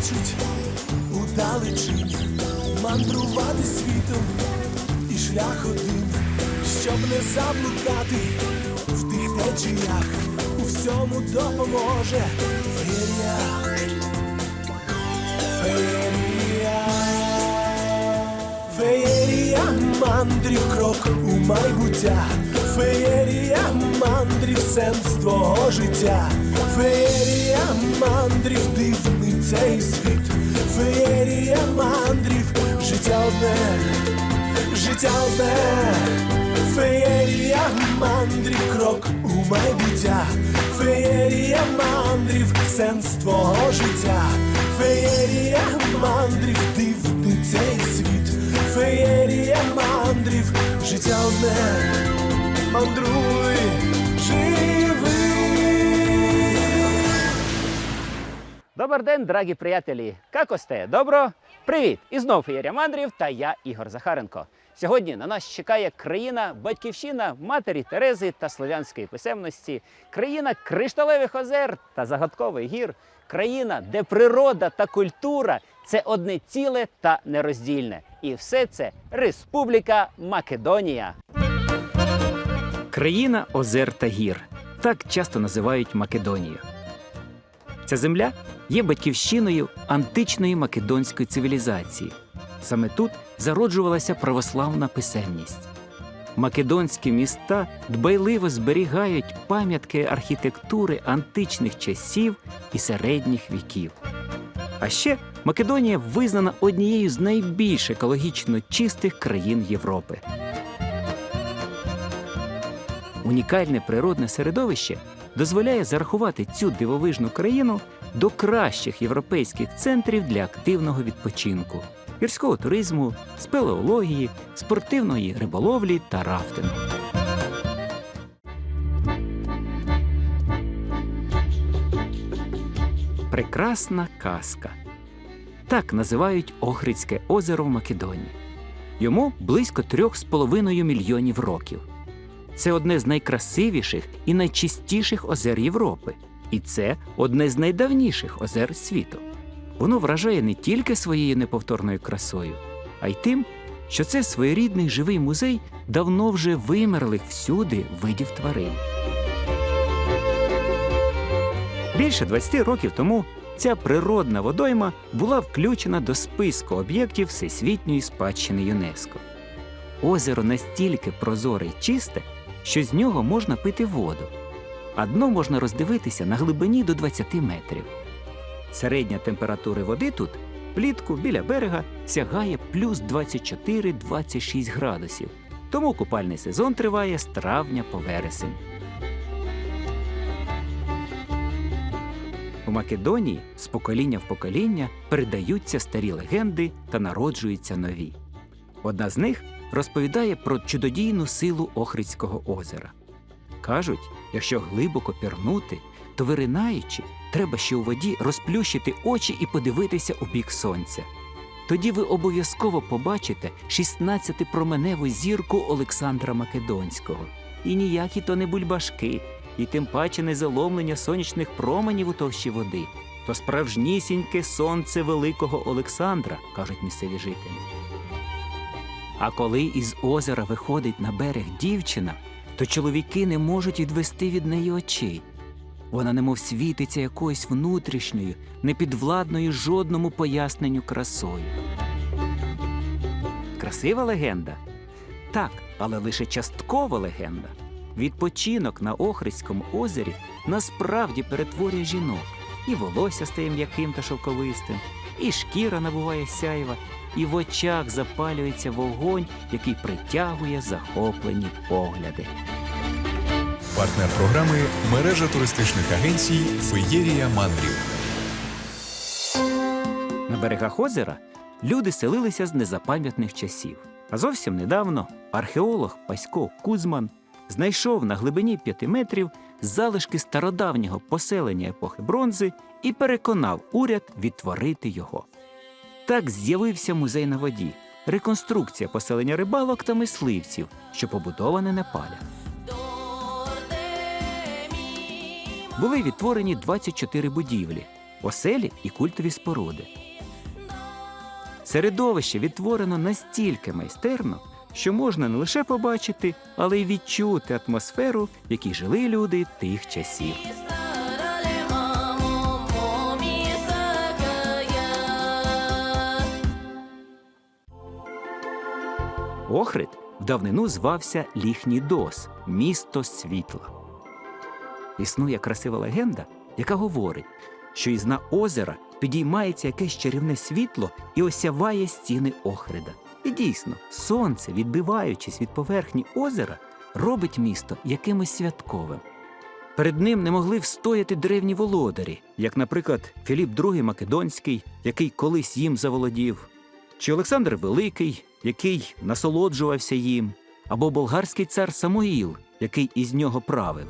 кличуть у мандрувати світом і шлях один, щоб не заблукати в тих течіях, у всьому допоможе феєрія. Феєрія. Феєрія мандрів крок у майбуття, феєрія мандрів сенс твого життя, феєрія мандрів дивний цей світ, феєрія мандрів, життя одне, життя одне, феєрія мандрів крок у майбуття, феєрія мандрів сенс твого життя, феєрія мандрів дивний цей світ, феєрія мандрів, життя одне, мандруй, Добрий день, дорогі приятелі! Как осте? Добро? Привіт! І знов Феєрія Мандрів та я, Ігор Захаренко. Сьогодні на нас чекає країна, батьківщина матері Терези та слов'янської писемності, країна кришталевих озер та загадкових гір, країна, де природа та культура це одне ціле та нероздільне. І все це Республіка Македонія. Країна озер та гір. Так часто називають Македонію. Ця земля є батьківщиною античної македонської цивілізації. Саме тут зароджувалася православна писемність. Македонські міста дбайливо зберігають пам'ятки архітектури античних часів і середніх віків. А ще Македонія визнана однією з найбільш екологічно чистих країн Європи. Унікальне природне середовище дозволяє зарахувати цю дивовижну країну до кращих європейських центрів для активного відпочинку, гірського туризму, спелеології, спортивної риболовлі та рафтингу. Прекрасна казка. Так називають Охридське озеро в Македонії. Йому близько трьох з половиною мільйонів років. Це одне з найкрасивіших і найчистіших озер Європи. І це одне з найдавніших озер світу. Воно вражає не тільки своєю неповторною красою, а й тим, що це своєрідний живий музей давно вже вимерлих всюди видів тварин. Більше 20 років тому ця природна водойма була включена до списку об'єктів Всесвітньої спадщини ЮНЕСКО. Озеро настільки прозоре й чисте, що з нього можна пити воду, а дно можна роздивитися на глибині до 20 метрів. Середня температура води тут влітку біля берега сягає плюс 24-26 градусів, тому купальний сезон триває з травня по вересень. У Македонії з покоління в покоління передаються старі легенди та народжуються нові. Одна з них розповідає про чудодійну силу Охридського озера. Кажуть, якщо глибоко пірнути, то виринаючи, треба ще у воді розплющити очі і подивитися у бік сонця. Тоді ви обов'язково побачите 16-променеву зірку Олександра Македонського. І ніякі то не бульбашки, і тим паче не заломлення сонячних променів у товщі води, то справжнісіньке сонце великого Олександра, кажуть місцеві жителі. А коли із озера виходить на берег дівчина, то чоловіки не можуть відвести від неї очей. Вона немов світиться якоюсь внутрішньою, непідвладною жодному поясненню красою. Красива легенда? Так, але лише часткова легенда. Відпочинок на Охридському озері насправді перетворює жінок. І волосся стає м'яким та шовковистим, і шкіра набуває сяйва, і в очах запалюється вогонь, який притягує захоплені погляди. Партнер програми мережа туристичних агенцій Феєрія Мандрів. На берегах озера люди селилися з незапам'ятних часів. А зовсім недавно археолог Пасько Кузман знайшов на глибині п'яти метрів залишки стародавнього поселення епохи бронзи і переконав уряд відтворити його. Так з'явився музей на воді, реконструкція поселення рибалок та мисливців, що побудоване на палях. Були відтворені 24 будівлі, оселі і культові споруди. Середовище відтворено настільки майстерно, що можна не лише побачити, але й відчути атмосферу, в якій жили люди тих часів. Охрид в давнину звався Ліхнідос місто світла. Існує красива легенда, яка говорить, що із дна озера підіймається якесь чарівне світло і осяває стіни Охрида. І дійсно, сонце, відбиваючись від поверхні озера, робить місто якимось святковим. Перед ним не могли встояти древні володарі, як, наприклад, Філіп II Македонський, який колись їм заволодів, чи Олександр Великий, який насолоджувався їм, або болгарський цар Самуїл, який із нього правив.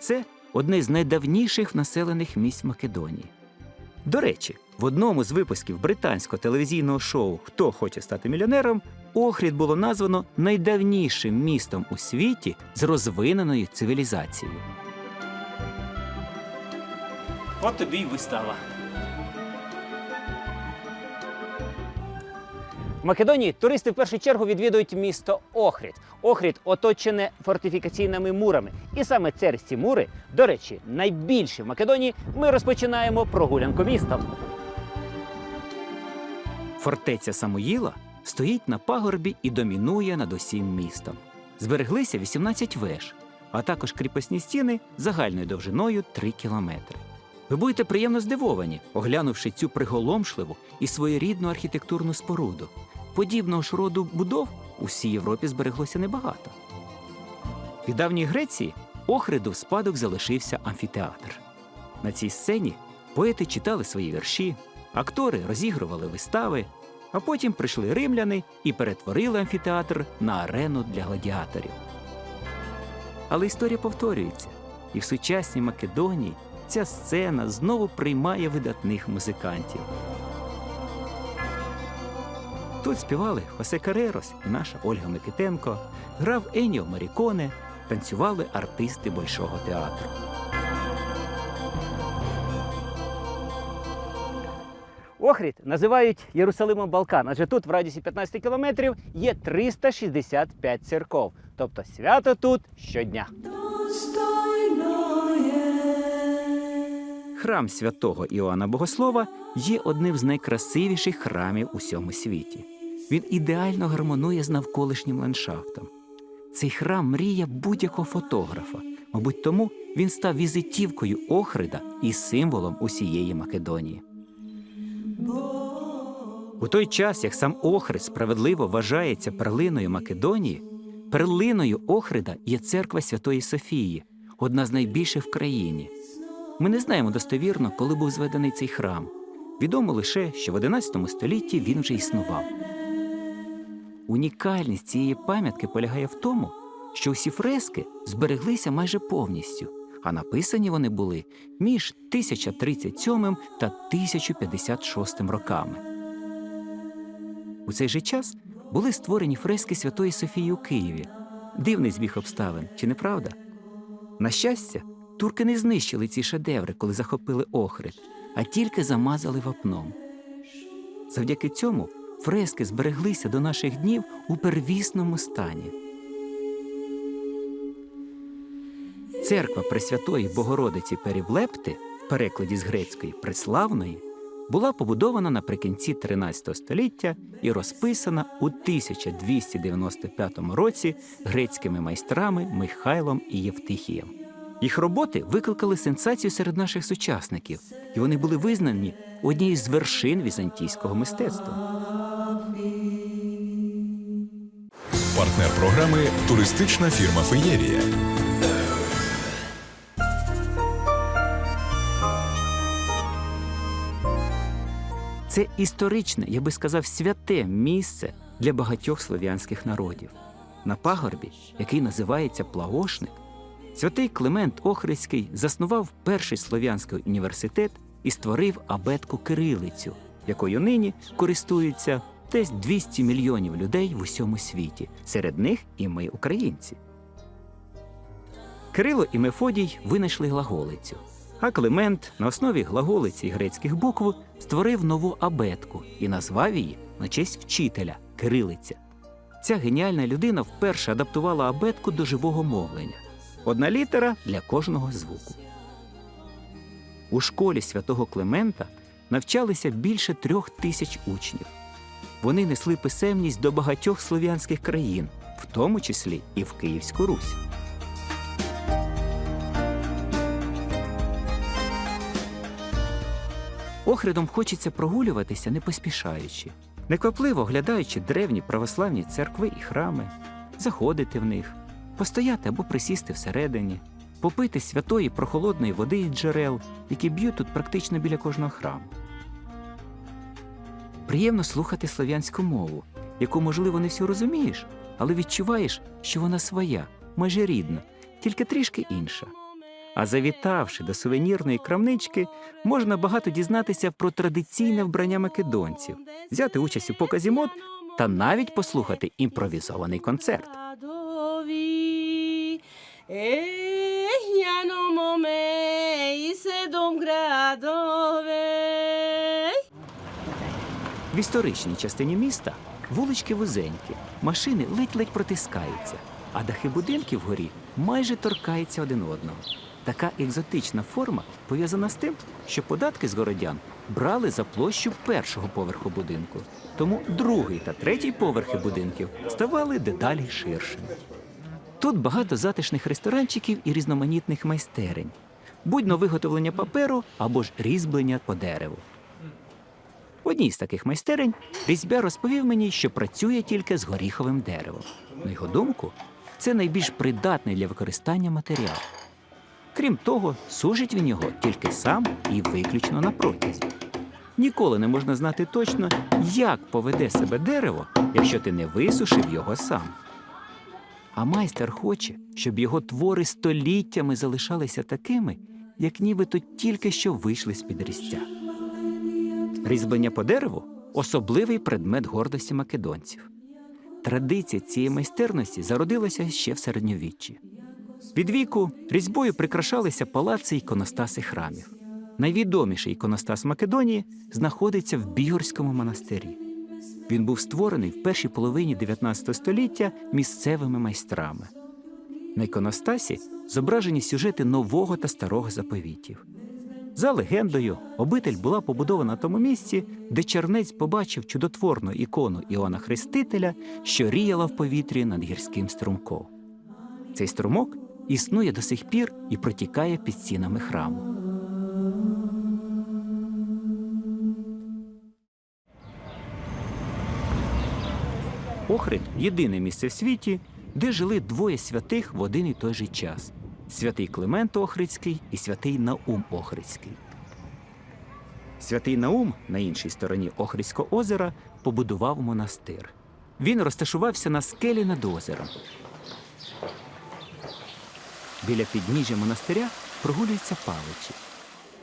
Це одне з найдавніших населених місць Македонії. До речі, в одному з випусків британського телевізійного шоу Хто хоче стати мільйонером Охрід було названо найдавнішим містом у світі з розвиненою цивілізацією. От тобі й вистава. В Македонії туристи в першу чергу відвідують місто Охрід. Охрід оточене фортифікаційними мурами. І саме через ці мури, до речі, найбільші в Македонії, ми розпочинаємо прогулянку містом. Фортеця Самуїла стоїть на пагорбі і домінує над усім містом. Збереглися 18 веж, а також кріпосні стіни загальною довжиною 3 кілометри. Ви будете приємно здивовані, оглянувши цю приголомшливу і своєрідну архітектурну споруду. Подібного ж роду будов у всій Європі збереглося небагато. Від давньої Греції Охриду в спадок залишився амфітеатр. На цій сцені поети читали свої вірші, актори розігрували вистави, а потім прийшли римляни і перетворили амфітеатр на арену для гладіаторів. Але історія повторюється, і в сучасній Македонії ця сцена знову приймає видатних музикантів. Тут співали Хосе Карерос і наша Ольга Микитенко, грав Еніо Маріконе, танцювали артисти Большого театру. Охрід називають Єрусалимом Балкан, адже тут в радіусі 15 кілометрів є 365 церков. Тобто свято тут щодня. Храм святого Іоанна Богослова є одним з найкрасивіших храмів у всьому світі. Він ідеально гармонує з навколишнім ландшафтом. Цей храм мрія будь-якого фотографа. Мабуть, тому він став візитівкою Охрида і символом усієї Македонії. У той час, як сам Охрид справедливо вважається перлиною Македонії, перлиною Охрида є церква Святої Софії, одна з найбільших в країні. Ми не знаємо достовірно, коли був зведений цей храм. Відомо лише, що в XI столітті він вже існував. Унікальність цієї пам'ятки полягає в тому, що усі фрески збереглися майже повністю, а написані вони були між 1037 та 1056 роками. У цей же час були створені фрески Святої Софії у Києві. Дивний збіг обставин, чи не правда? На щастя, турки не знищили ці шедеври, коли захопили Охрид, а тільки замазали вапном. Завдяки цьому фрески збереглися до наших днів у первісному стані. Церква Пресвятої Богородиці Перівлепти, в перекладі з грецької Преславної, була побудована наприкінці 13 століття і розписана у 1295 році грецькими майстрами Михайлом і Євтихієм. Їх роботи викликали сенсацію серед наших сучасників, і вони були визнані однією з вершин візантійського мистецтва. Партнер програми туристична фірма Феєрія. Це історичне, я би сказав, святе місце для багатьох слов'янських народів. На пагорбі, який називається Плаошник, святий Климент Охридський заснував перший слов'янський університет і створив абетку кирилицю, якою нині користуються десь 200 мільйонів людей в усьому світі, серед них і ми, українці. Кирило і Мефодій винайшли глаголицю. А Климент на основі глаголиці і грецьких букв створив нову абетку і назвав її на честь вчителя кирилиця. Ця геніальна людина вперше адаптувала абетку до живого мовлення. Одна літера для кожного звуку. У школі святого Климента навчалися більше трьох тисяч учнів. Вони несли писемність до багатьох слов'янських країн, в тому числі і в Київську Русь. Охридом хочеться прогулюватися не поспішаючи, неквапливо оглядаючи древні православні церкви і храми, заходити в них, постояти або присісти всередині, попити святої прохолодної води із джерел, які б'ють тут практично біля кожного храму. Приємно слухати слов'янську мову, яку, можливо, не всю розумієш, але відчуваєш, що вона своя, майже рідна, тільки трішки інша. А завітавши до сувенірної крамнички, можна багато дізнатися про традиційне вбрання македонців, взяти участь у показі мод та навіть послухати імпровізований концерт. Gradovi, e hanno me sedom gradove. В історичній частині міста вулички вузенькі, машини ледь-ледь протискаються, а дахи будинків вгорі майже торкаються один одного. Така екзотична форма пов'язана з тим, що податки з городян брали за площу першого поверху будинку, тому другий та третій поверхи будинків ставали дедалі ширшими. Тут багато затишних ресторанчиків і різноманітних майстерень, будь-но виготовлення паперу або ж різьблення по дереву. В одній з таких майстерень різьбяр розповів мені, що працює тільки з горіховим деревом. На його думку, це найбільш придатний для використання матеріал. Крім того, сушить він його тільки сам і виключно на протязі. Ніколи не можна знати точно, як поведе себе дерево, якщо ти не висушив його сам. А майстер хоче, щоб його твори століттями залишалися такими, як нібито тільки що вийшли з-під різця. Різьблення по дереву особливий предмет гордості македонців. Традиція цієї майстерності зародилася ще в середньовіччі. Від віку різьбою прикрашалися палаци іконостаси храмів. Найвідоміший іконостас Македонії знаходиться в Бігорському монастирі. Він був створений в першій половині 19 століття місцевими майстрами. На іконостасі зображені сюжети нового та старого заповітів. За легендою, обитель була побудована на тому місці, де чернець побачив чудотворну ікону Іоанна Хрестителя, що ріяла в повітрі над гірським струмком. Цей струмок існує до сих пір і протікає під стінами храму. Охрид єдине місце в світі, де жили двоє святих в один і той же час: святий Климент Охридський і святий Наум Охридський. Святий Наум на іншій стороні Охридського озера побудував монастир. Він розташувався на скелі над озером. Біля підніжжя монастиря прогулюються павичі.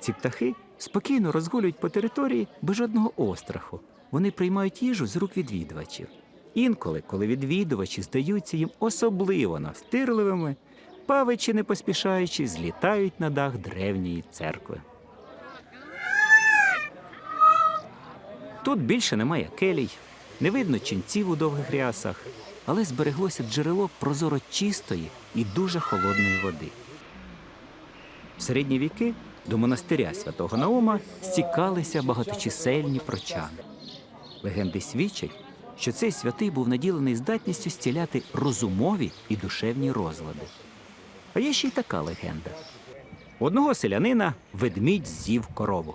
Ці птахи спокійно розгулюють по території без жодного остраху. Вони приймають їжу з рук відвідувачів. Інколи, коли відвідувачі здаються їм особливо настирливими, павичі, не поспішаючи, злітають на дах древньої церкви. Тут більше немає келій, не видно ченців у довгих рясах, але збереглося джерело прозоро чистої і дуже холодної води. В середні віки до монастиря святого Наума стікалися багаточисельні прочани. Легенди свідчать, що цей святий був наділений здатністю зціляти розумові і душевні розлади. А є ще й така легенда: одного селянина ведмідь з'їв корову.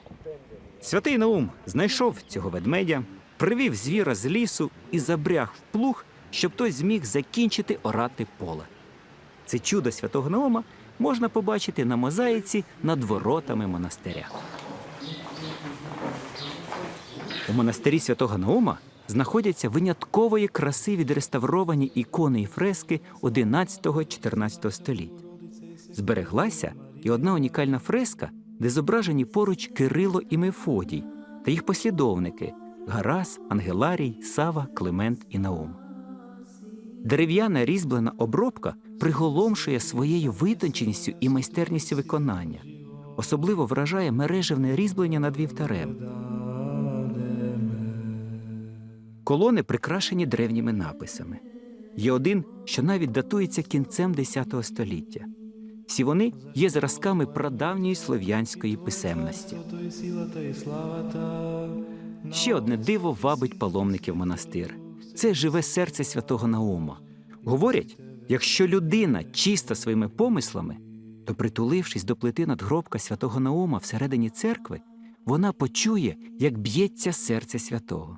Святий Наум знайшов цього ведмедя, привів звіра з лісу і забряг в плуг, щоб той зміг закінчити орати поле. Це чудо святого Наума можна побачити на мозаїці над воротами монастиря. У монастирі святого Наума знаходяться виняткової краси відреставровані ікони і фрески 11-14 століть. Збереглася і одна унікальна фреска, де зображені поруч Кирило і Мефодій та їх послідовники Гарас, Ангеларій, Сава, Климент і Наум. Дерев'яна різьблена обробка приголомшує своєю витонченістю і майстерністю виконання. Особливо вражає мережевне різьблення над вівтарем. Колони прикрашені древніми написами. Є один, що навіть датується кінцем X століття. Всі вони є зразками прадавньої слов'янської писемності. Ще одне диво вабить паломників монастир. Це живе серце святого Наума. Говорять, якщо людина чиста своїми помислами, то, притулившись до плити надгробка святого Наума всередині церкви, вона почує, як б'ється серце святого.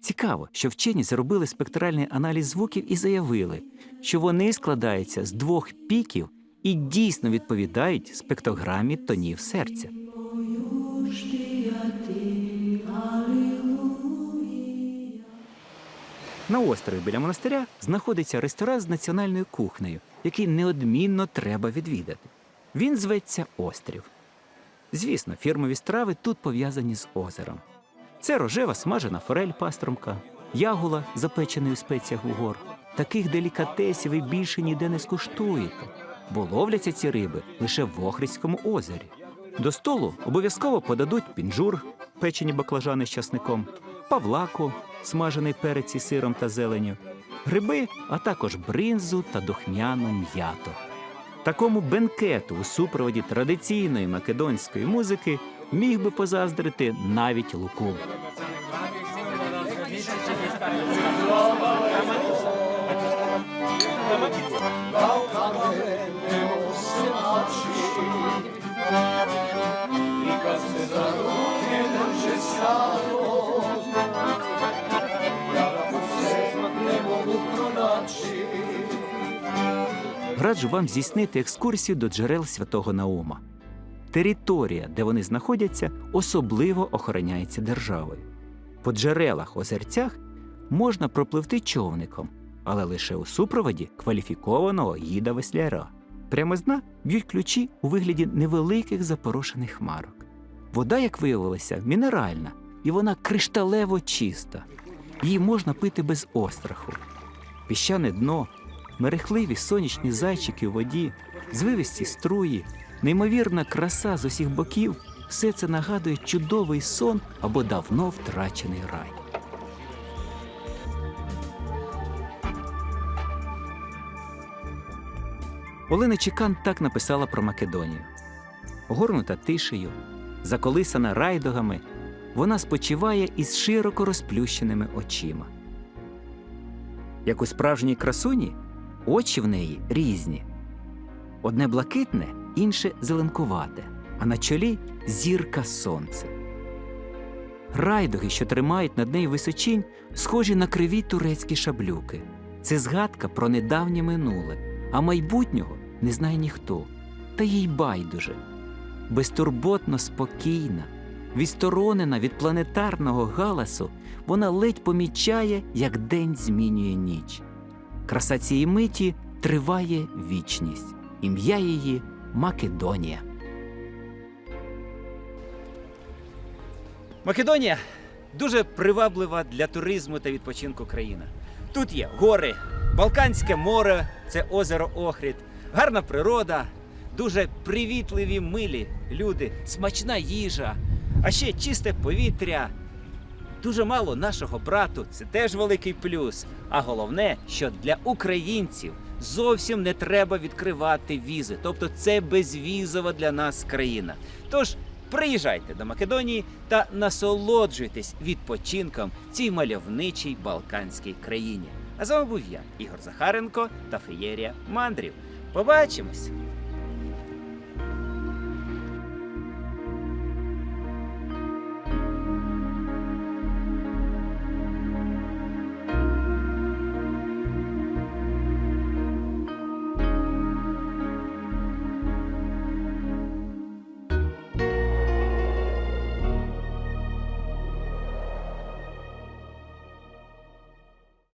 Цікаво, що вчені зробили спектральний аналіз звуків і заявили, що вони складаються з двох піків і дійсно відповідають спектрограмі тонів серця. На острові біля монастиря знаходиться ресторан з національною кухнею, який неодмінно треба відвідати. Він зветься Острів. Звісно, фірмові страви тут пов'язані з озером. Це рожева смажена форель пастромка, ягула, запечений у спеціях угор. Таких делікатесів ви більше ніде не скуштуєте, бо ловляться ці риби лише в Охридському озері. До столу обов'язково подадуть пінжур, печені баклажани з часником, павлаку, смажений перець із сиром та зеленю, гриби, а також бринзу та духмяну м'ято. Такому бенкету у супроводі традиційної македонської музики міг би позаздрити навіть Лукул. Раджу вам здійснити екскурсію до джерел святого Наума. Територія, де вони знаходяться, особливо охороняється державою. По джерелах озерцях можна пропливти човником, але лише у супроводі кваліфікованого гіда весляра. Прямо з дна б'ють ключі у вигляді невеликих запорошених хмарок. Вода, як виявилося, мінеральна, і вона кришталево чиста. Її можна пити без остраху. Піщане дно, мерехливі сонячні зайчики у воді, звивисті струї, неймовірна краса з усіх боків все це нагадує чудовий сон або давно втрачений рай. Олена Чекан так написала про Македонію. Огорнута тишею, заколисана райдогами, вона спочиває із широко розплющеними очима. Як у справжній красуні, очі в неї різні. Одне блакитне, інше зеленкувате, а на чолі зірка сонце. Райдуги, що тримають над нею височінь, схожі на криві турецькі шаблюки. Це згадка про недавнє минуле, а майбутнього не знає ніхто. Та їй байдуже. Безтурботно спокійна, відсторонена від планетарного галасу, вона ледь помічає, як день змінює ніч. Краса цієї миті триває вічність. Ім'я її Македонія. Македонія дуже приваблива для туризму та відпочинку країна. Тут є гори, Балканське море, це озеро Охрід, гарна природа, дуже привітливі милі люди, смачна їжа, а ще чисте повітря. Дуже мало нашого брату, це теж великий плюс. А головне, що для українців зовсім не треба відкривати візи. Тобто це безвізова для нас країна. Тож приїжджайте до Македонії та насолоджуйтесь відпочинком в цій мальовничій балканській країні. А з вами був я, Ігор Захаренко та Феєрія Мандрів. Побачимось!